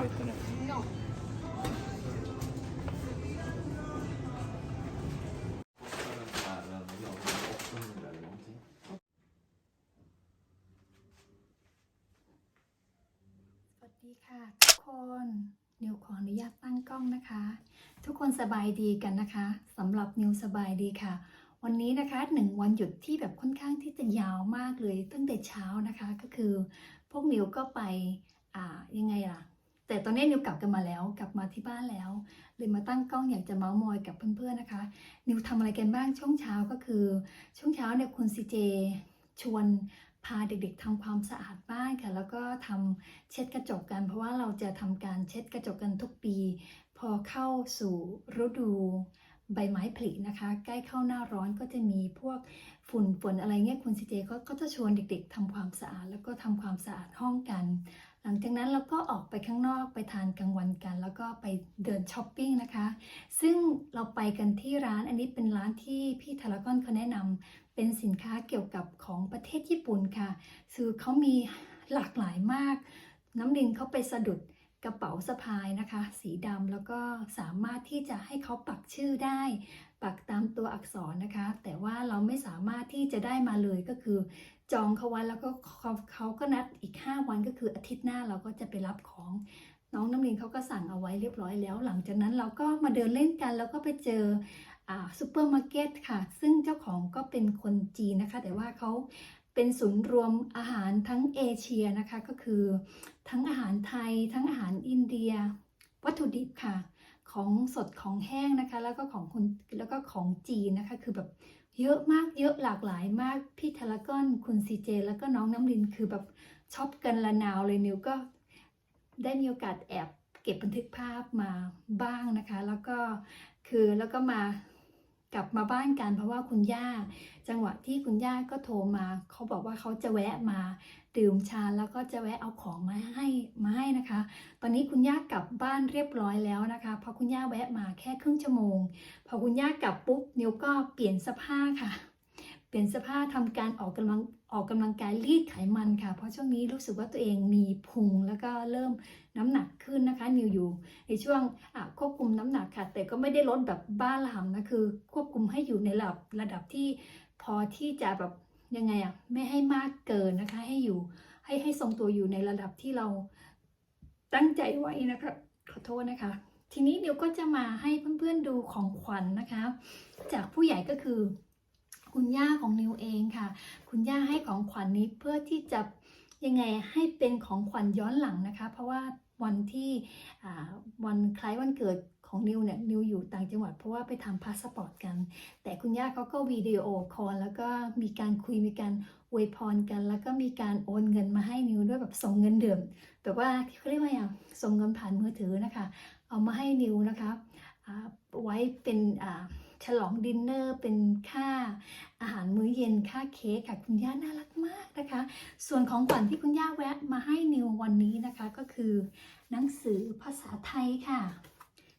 สวัสดีค่ะทุกคนนิวขออนุญาตตั้งกล้องนะคะ ทุกคนสบายดีกันนะคะสำหรับนิวสบายดีค่ะ วันนี้นะคะหนึ่งวันหยุดที่แบบค่อนข้างที่จะยาวมากเลยตั้งแต่เช้านะคะก็คือ พวกนิวก็ไปอ่ายังไงล่ะ แต่ตอนนี้นิวกลับกันมาแล้ว กลับมาที่บ้านแล้วเลยมาตั้งกล้องอยากจะเมาส์มอยกับเพื่อนๆนะคะ นิวทำอะไรกันบ้างช่วงเช้าก็คือ ช่วงเช้าเนี่ยคุณซีเจชวนพาเด็กๆทำความสะอาดบ้านค่ะ แล้วก็ทำเช็ดกระจกกัน เพราะว่าเราจะทำการเช็ดกระจกกันทุกปี พอเข้าสู่ฤดูใบไม้ผลินะคะ ใกล้เข้าหน้าร้อนก็จะมีพวกฝุ่นฝนอะไรเงี้ยคุณซีเจก็จะชวนเด็ก ๆทำความสะอาด แล้วก็ทำความสะอาดห้องกัน หลังจากนั้นเราก็ออกไปข้างนอกไปทานกลางวันกัน แล้วก็ไปเดินช้อปปิ้งนะคะ ซึ่งเราไปกันที่ร้านอันนี้เป็นร้านที่พี่ทารากอนเขาแนะนำเป็นสินค้าเกี่ยวกับของประเทศญี่ปุ่นค่ะคือเขามีหลากหลายมาก น้ำดินเขาไปสะดุด กระเป๋าสะพายนะคะ สีดำแล้วก็สามารถที่จะให้เขาปักชื่อได้ ปักตามตัวอักษรนะคะ แต่ว่าเราไม่สามารถที่จะได้มาเลยก็คือ จองเขาไว้แล้วก็เขาเขาก็นัดอีก 5 วันก็คืออาทิตย์หน้าเราก็จะไปรับของน้องน้ำลินเขาก็สั่งเอาไว้เรียบร้อยแล้ว หลังจากนั้นเราก็มาเดินเล่นกัน แล้วก็ไปเจออซูเปอร์มาร์เก็ตค่ะ ซึ่งเจ้าของก็เป็นคนจีนนะคะ แต่ว่าเขา เป็นศูนย์รวมอาหารทั้งเอเชียนะคะก็คือทั้งอาหารไทย ทั้งอาหารอินเดีย วัตถุดิบค่ะ ของสดของแห้งนะคะ แล้วก็ของคนแล้วก็ของจีนนะคะ คือแบบเยอะมากเยอะหลากหลายมาก พี่ทารากอนคุณซีเจ แล้วก็น้องน้ำลินคือแบบช็อปกันละนาวเลยนิวก็ได้มีโอกาสแอบเก็บบันทึกภาพมาบ้างนะคะ แล้วก็คือแล้วก็มา กลับมาบ้านกันเพราะว่าคุณย่า จังหวะที่คุณย่าก็โทรมาเขาบอกว่าเขาจะแวะมาดื่มชาแล้วก็จะแวะเอาของมาให้มาให้นะคะ ตอนนี้คุณย่ากลับบ้านเรียบร้อยแล้วนะคะพอคุณย่าแวะมาแค่ครึ่งชั่วโมง พอคุณย่ากลับปุ๊บนิวก็เปลี่ยนเสื้อผ้าค่ะ เปลี่ยนเสื้อผ้าทำการออกกำลัง ออกกำลังกายรีดไขมันค่ะ เพราะช่วงนี้รู้สึกว่าตัวเองมีพุงแล้วก็เริ่มน้ำหนักขึ้นนะคะ นิวอยู่ ในช่วงควบคุมน้ำหนักค่ะ แต่ก็ไม่ได้ลดแบบบ้าระห่ำนะคือ ควบคุมให้อยู่ในระดับระดับที่พอที่จะแบบยังไงอะไม่ให้มากเกินนะคะ ให้อยู่ให้ให้ทรงตัวอยู่ในระดับที่เราตั้งใจไว้นะคะขอโทษนะคะ ทีนี้เดี๋ยวก็จะมาให้เพื่อนๆดูของขวัญนนะคะ จากผู้ใหญ่ก็คือ คุณย่าของนิวเองค่ะ คุณย่าให้ของขวัญนนี้เพื่อที่จะยังไงให้เป็นของขวัญย้อนหลังนะคะ เพราะว่าวันที่วันคล้ายวันเกิดของนิวเนี่ยนิวอยู่ต่างจังหวัดเพราะว่าไปทำพาสปอร์ตกัน แต่คุณย่าเขาก็วิดีโอคอลแล้วก็มีการคุยมีการอวยพรกัน แล้วก็มีการโอนเงินมาให้นิวด้วยแบบส่งเงินเดือนแบบว่าเขาเรียกว่าอย่างส่งเงินผ่านมือถือนะคะ เอามาให้นิวนะคะไว้เป็นอ่า ฉลองดินเนอร์เป็นค่าอาหารมื้อเย็นค่าเค้กค่ะคุณย่าน่ารักมากนะคะ ส่วนของขวัญที่คุณย่าแวะมาให้นิววันนี้นะคะก็คือหนังสือภาษาไทยค่ะ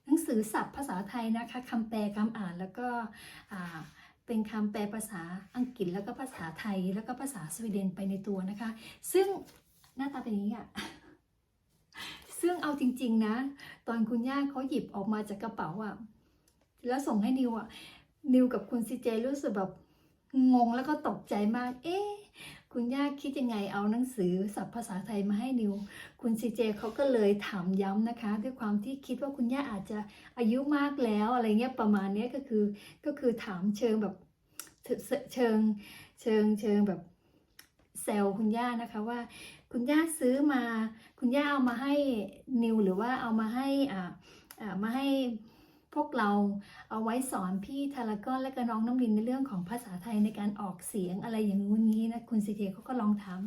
หนังสือศัพท์ภาษาไทยนะคะคำแปลคำอ่านแล้วก็เป็นคำแปลภาษาอังกฤษแล้วก็ภาษาไทยแล้วก็ภาษาสวีเดนไปในตัวนะคะ ซึ่งหน้าตาเป็นอย่างนี้อะซึ่งเอาจริง ๆ นะ ตอนคุณย่าเขาหยิบออกมาจากกระเป๋าอะ แล้วส่งให้นิวอะนิวกับคุณซีเจรู้สึกแบบงงแล้วก็ตกใจมาก เอ๊ะคุณย่าคิดยังไงเอาหนังสือศัพท์ภาษาไทยมาให้นิว คุณซีเจเขาก็เลยถามย้ำนะคะ ด้วยความที่คิดว่าคุณย่าอาจจะอายุมากแล้วอะไรเงี้ยประมาณนี้ก็คือก็คือถามเชิงแบบเชิงเชิงเชิงแบบแซวคุณย่านะคะว่า คุณย่าซื้อมา คุณย่าเอามาให้นิวหรือว่าเอามาให้อ่าอ่ามาให้ พวกเราเอาไว้สอนพี่ทารากอนและก็น้องน้ำลินในเรื่องของภาษาไทยในการออกเสียงอะไรอย่างงู้นนี้นะคุณซีเจเขาก็ลองถาม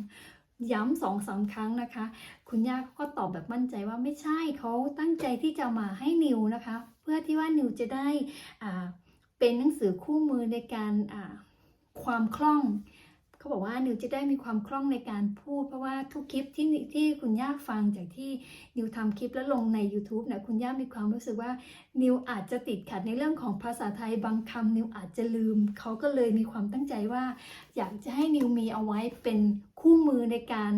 ย้ำสองสามครั้งนะคะ คุณย่าเขาก็ตอบแบบมั่นใจว่าไม่ใช่เขาตั้งใจที่จะมาให้นิวนะคะ เพื่อที่ว่านิวจะได้เป็นหนังสือคู่มือในการความคล่อง เขาบอกว่านิวจะได้มีความคล่องในการพูด เพราะว่าทุกคลิปที่ที่คุณย่าฟังจากที่นิวทำคลิปแล้วลงใน YouTube เนี่ยคุณย่ามีความรู้สึกว่านิวอาจจะติดขัดในเรื่องของภาษาไทยบางคำนิวอาจจะลืม เขาก็เลยมีความตั้งใจว่า อยากจะให้นิวมีเอาไว้เป็นคู่มือในการ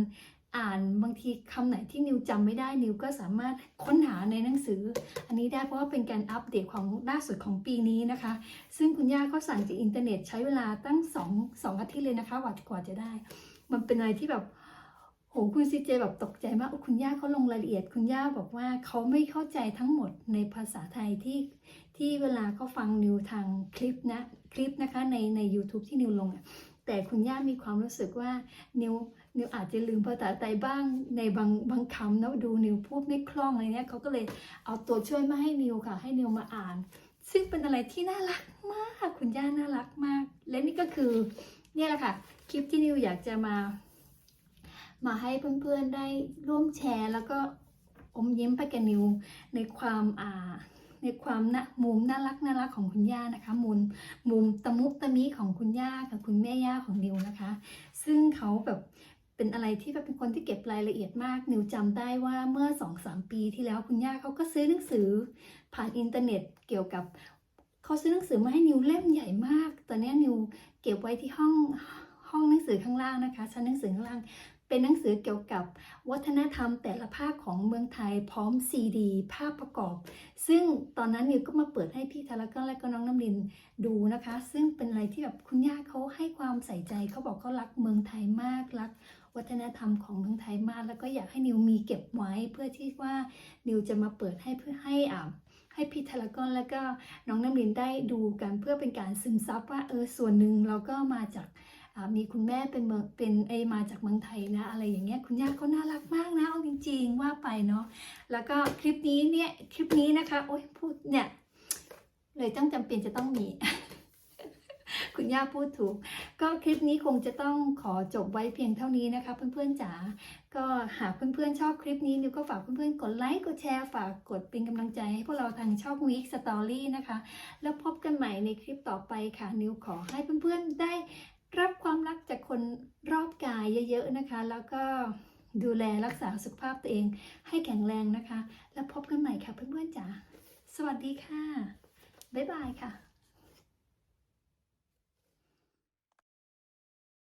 อ่านบางทีคำไหนที่นิวจำไม่ได้นิวก็สามารถค้นหาในหนังสือ อันนี้ได้เพราะว่าเป็นการอัปเดตของล่าสุดของปีนี้นะคะ ซึ่งคุณย่าก็สั่งจากอินเทอร์เน็ตใช้เวลาตั้งสอสองอาทิตย์เลยนะคะกว่าจะได้ มันเป็นอะไรที่แบบโหคุณซีเจแบบตกใจมากคุณย่าเขาลงรายละเอียด คุณย่าบอกว่าเขาไม่เข้าใจทั้งหมดในภาษาไทยที่ที่เวลาเขาฟังนิวทางคลิปนะคลิปนะคะในใน u t u b e ที่นิวลงอะ แต่คุณย่ามีความรู้สึกว่านิวนิวอาจจะลืมภาษาไทยบ้างในบางบางคำนะดูนิวพูดไม่คล่องอะไรเนี้ยเขาก็เลยเอาตัวช่วยมาให้นิวค่ะ ให้นิวมาอ่าน ซึ่งเป็นอะไรที่น่ารักมาก คุณย่าน่ารักมาก และนี่ก็คือเนี่ยแหละค่ะ คลิปที่นิวอยากจะมา มาให้เพื่อนๆได้ร่วมแชร์ แล้วก็อมยิ้มไปกับนิวในความอ่า ในความนะมุมน่ารักน่ารักของคุณย่านะคะ มุมมุมตะมุตะมิของคุณย่ากับคุณแม่ย่าของนิวนะคะ ซึ่งเขาแบบเป็นอะไรที่แบบเป็นคนที่เก็บรายละเอียดมาก นิวจำได้ว่าเมื่อสองสามปีที่แล้วคุณย่าเขาก็ซื้อหนังสือ ผ่านอินเทอร์เน็ตเกี่ยวกับเขาซื้อหนังสือมาให้นิวเล่มใหญ่มาก ตอนนี้นิวเก็บไว้ที่ห้องห้องหนังสือข้างล่างนะคะ ชั้นหนังสือข้างล่าง เป็นหนังสือเกี่ยวกับวัฒนธรรมแต่ละภาคของเมืองไทยพร้อมซีดีภาพประกอบ ซึ่งตอนนั้นนิวก็มาเปิดให้พี่ทารกอนและก็น้องน้ำลินดูนะคะ ซึ่งเป็นอะไรที่แบบคุณย่าเขาให้ความใส่ใจเขาบอกเขารักเมืองไทยมากรัก วัฒนธรรมของเมืองไทยมาก แล้วก็อยากให้นิวมีเก็บไว้เพื่อที่ว่านิวจะมาเปิดให้เพื่อให้อ่าให้พี่ทารกอนแล้วก็น้องน้ำลินได้ดูกันเพื่อเป็นการซึมซับว่าเออส่วนหนึ่งเราก็มาจาก มีคุณแม่เป็นเมืองเป็นไอมาจากเมืองไทยนะอะไรอย่างเงี้ยคุณย่าก็น่ารักมากนะเอาจริง ๆ ว่าไปเนาะแล้วก็คลิปนี้เนี่ยคลิปนี้นะคะโอ๊ยพูดเนี่ยเลยต้องจำเป็นจะต้องมี คุณย่าพูดถูก ก็คลิปนี้คงจะต้องขอจบไว้เพียงเท่านี้นะคะ เพื่อนๆจ๋าก็หากเพื่อนๆชอบคลิปนี้นิวก็ฝากเพื่อนๆกดไลค์กดแชร์ฝากกดเป็นกำลังใจให้พวกเราทางช่อง Week Story นะคะ แล้วพบกันใหม่ในคลิปต่อไปค่ะ นิวขอให้เพื่อนๆได้ รับความรักจากคนรอบกายเยอะๆนะคะ แล้วก็ดูแลรักษาสุขภาพตัวเองให้แข็งแรงนะคะ แล้วพบกันใหม่ค่ะเพื่อนๆจ๋าสวัสดีค่ะ บ๊ายบายค่ะ